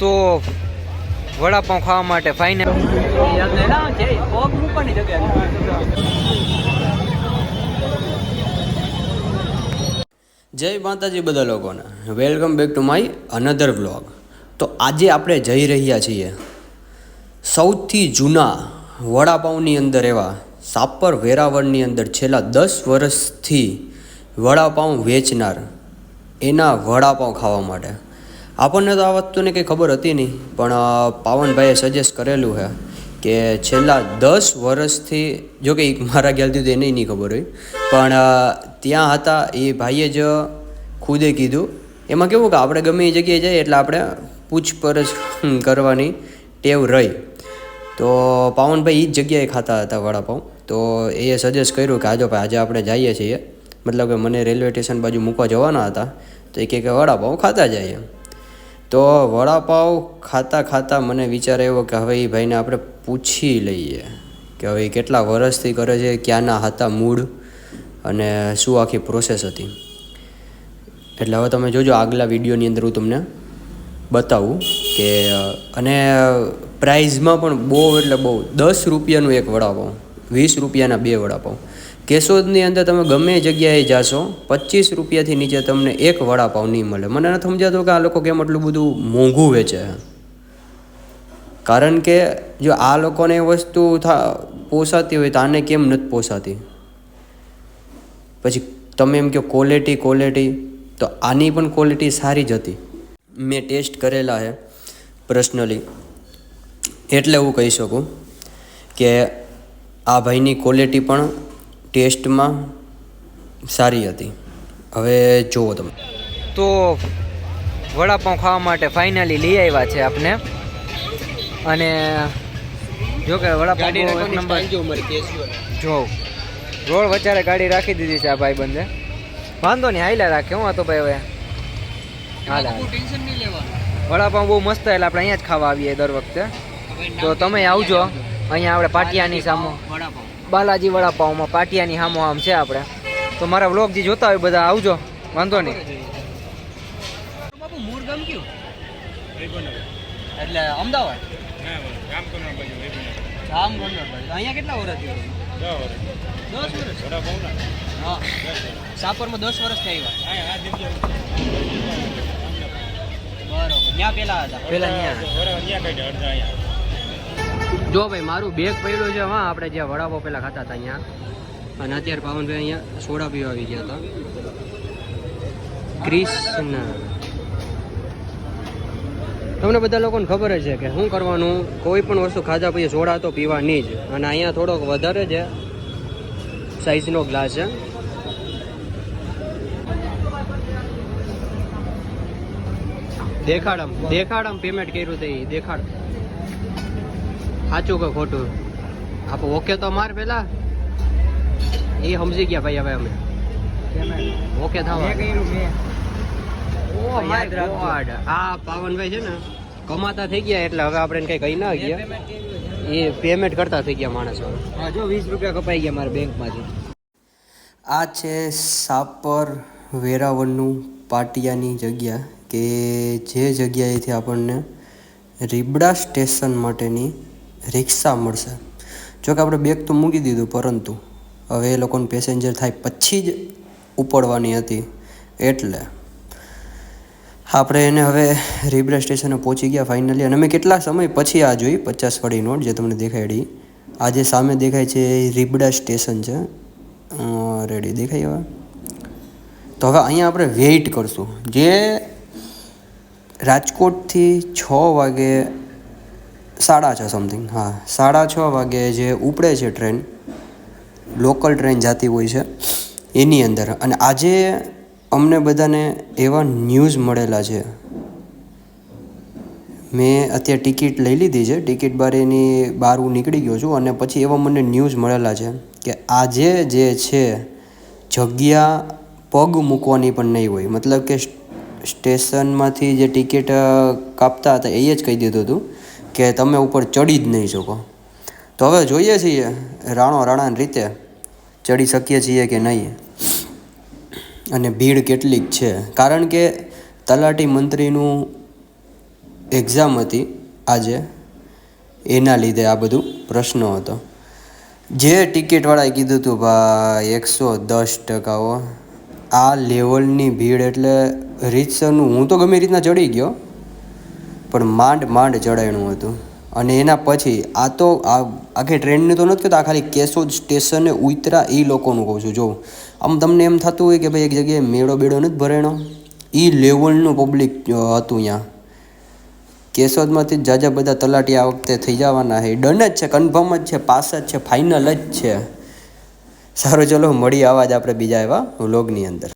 તો વડાપાઉં ખાવા માટે ફાઇનલ જય માતાજી બધા લોકોને. Welcome back to my another vlog તો આજે આપણે જઈ રહ્યા છીએ સૌથી જૂના વડાપાઉંની અંદર એવા સાપર વેરાવળની અંદર છેલ્લા દસ વર્ષથી વડાપાઉં વેચનાર એના વડાપાઉં ખાવા માટે. આપણને તો આ વસ્તુને કંઈ ખબર હતી નહીં, પણ પાવનભાઈએ સજેસ્ટ કરેલું છે કે છેલ્લા દસ વર્ષથી, જો કે મારા ખ્યાલથી તો એને નહીં ખબર હોય, પણ ત્યાં હતા, એ ભાઈએ જ ખુદે કીધું, એમાં કેવું કે આપણે ગમે એ જગ્યાએ જઈએ એટલે આપણે પૂછપરછ કરવાની ટેવ રહી. તો, પાવનભાઈ એ જ જગ્યાએ ખાતા હતા વડાપાઉં, તો એ સજેસ્ટ કર્યું કે આજો ભાઈ, આજે આપણે જઈએ છીએ. મતલબ કે મને રેલવે સ્ટેશન બાજુ મૂકવા જવાના હતા, તો એ કે વડાપાઉં ખાતા જઈએ. તો વડાપાઉં ખાતા ખાતા મને વિચાર આવ્યો કે હવે એ ભાઈને આપણે પૂછી લઈએ કે હવે એ કેટલા વર્ષથી કરે છે, ક્યાંના હતા મૂળ અને શું આખી પ્રોસેસ હતી. એટલે હવે તમે જોજો, આગલા વિડીયોની અંદર હું તમને બતાવું કે, અને પ્રાઇઝમાં પણ બહુ એટલે બહુ, દસ રૂપિયાનું એક વડાપાઉં વીસ રૂપિયાના બે વડાપાઉં કેશોદની અંદર તમે ગમે જગ્યાએ જાશો, પચીસ રૂપિયાથી નીચે તમને એક વડાપાઉં નહીં મળે. મને નથી સમજાતું કે આ લોકો કેમ આટલું બધું મોંઘું વેચે. કારણ કે જો આ લોકોને વસ્તુ થા, પોસાતી હોય તો આને કેમ નથી પોસાતી? પછી તમે એમ કહો ક્વોલિટી ક્વોલિટી તો આની પણ ક્વોલિટી સારી જ હતી. મેં ટેસ્ટ કરેલા છે પર્સનલી એટલે હું કહી શકું કે આ ભાઈની ક્વોલિટી પણ ટેસ્ટમાં સારી હતી. હવે જુઓ તમે. તો વડાપાઉં ખાવા માટે ફાઇનલી લઈ આવ્યા છે આપને. અને જો કે વડાપાઉં એક નંબર જો રોડ વચારે ગાડી રાખી દીધી છે આ ભાઈ બંધે વાંધો નહીં હાઈલા રાખે હું આ તો ભાઈ હવે. હાલ વડાપાઉં બહુ મસ્ત એટલે આપણે અહીંયા જ ખાવા આવીએ દર વખતે. તો તમે આવજો. અહીંયા આપણે પાટિયાની સામો બાલાજી વડાપાઉંમાં પાટિયાની સામો આમ છે આપણે. તો મારા વ્લોગ જે જોતા હોય બધા, આવજો. વાંધો નહીં. બાપુ ગામ કયું એટલે અમદાવાદ? બાજુ. અહીંયા કેટલા વર્ષ થયો? હા. સાપરમાં દસ વર્ષ આવ્યા બરોબર. ત્યાં પેલા હતા? પેલા જો ભાઈ, મારું બેગ પડ્યું છે, હા, આપણે જ્યાં વડાપો પહેલાં ખાતા હતા અહીંયા. અને અત્યારે પાવનભાઈ અહીંયા સોડા પીવા આવી ગયા હતા. ક્રિષ્ણ તમને બધા લોકોને ખબર જ છે કે શું કરવાનું? કોઈ પણ વસ્તુ ખાધા પછી સોડા તો પીવાની જ. અને અહીંયા થોડોક વધારે છે. સાઈઝનો ગ્લાસ છે. દેખાડમ દેખાડમ પેમેન્ટ કર્યું તે દેખાડ. સાચું કે ખોટું? આપો ઓકે તો માર પેલા. એ સમજી ગયા ભાઈ હવે અમે. ઓકે થવા. આ પાવનભાઈ છે ને કમાતા થઈ ગયા એટલે હવે આપણે કઈ કહી ના ગયા. એ પેમેન્ટ કરતા થઈ ગયા માણસો. જો વીસ રૂપિયા કપાઈ ગયા મારા બેંકમાંથી. આ છે સાપર વેરાવળનું પાટિયાની જગ્યા કે જે જગ્યાએથી આપણને રીબડા સ્ટેશન માટેની રિક્ષા મળશે. જોકે આપણે બેગ તો મૂકી દીધું, પરંતુ હવે એ લોકોને પેસેન્જર થાય પછી જ ઉપડવાની હતી. એટલે આપણે એને હવે રીબડા સ્ટેશને પહોંચી ગયા ફાઇનલી અને મેં કેટલા સમય પછી આ જોઈ? પચાસ વાળી નોટ જે તમને દેખાડી આ જે સામે દેખાય છે એ રીબડા સ્ટેશન છે. રેડી દેખાય હવે. તો હવે અહીંયા આપણે વેઇટ કરશું. જે રાજકોટથી છ વાગે સાડા છ સમથિંગ હા. સાડા છ વાગે જે ઉપડે છે ટ્રેન લોકલ ટ્રેન જતી હોય છે, એની અંદર. અને આજે અમને બધાને એવા ન્યૂઝ મળેલા છે. મેં અત્યારે ટિકિટ લઈ લીધી છે. ટિકિટ બાર એની બહાર હું નીકળી ગયો છું અને પછી એવા મને ન્યૂઝ મળેલા છે કે આજે જે છે, જગ્યા પગ મૂકવાની પણ નહીં હોય. મતલબ કે સ્ટેશનમાંથી જે ટિકિટ કાપતા હતા એ જ કહી દીધું હતું. કે તમે ઉપર ચડી જ નહીં શકો. તો હવે જોઈએ છીએ રાણો રાણાની રીતે ચડી શકીએ છીએ કે નહીં. અને ભીડ કેટલીક છે. કારણ કે તલાટી મંત્રીનું એક્ઝામ હતી આજે. એના લીધે આ બધું પ્રશ્નો હતો. જે ટિકિટવાળાએ કીધું હતું ભાઈ, એકસો દસ ટકાઓ આ લેવલની ભીડ એટલે રીતસરનું હું તો ગમે રીતના ચડી ગયો. પણ માંડ માંડ ચડાયણું હતું. અને એના પછી આ તો આ આખી ટ્રેનની તો નથી કહેતો ખાલી કેશોદ સ્ટેશને ઉતરા એ લોકોનું કહું છું. જો, આમ તમને એમ થતું હોય કે ભાઈ એક જગ્યાએ મેળો બેડો નથી ભરેણો એ લેવલનું પબ્લિક હતું ત્યાં કેશોદમાંથી જાજા બધા તલાટી આ વખતે થઈ જવાના છે. ડન જ છે કન્ફર્મ જ છે, પાસ જ છે ફાઇનલ જ છે. સારું, ચલો મળી આવા જ આપણે બીજા એવા વ્લોગની અંદર.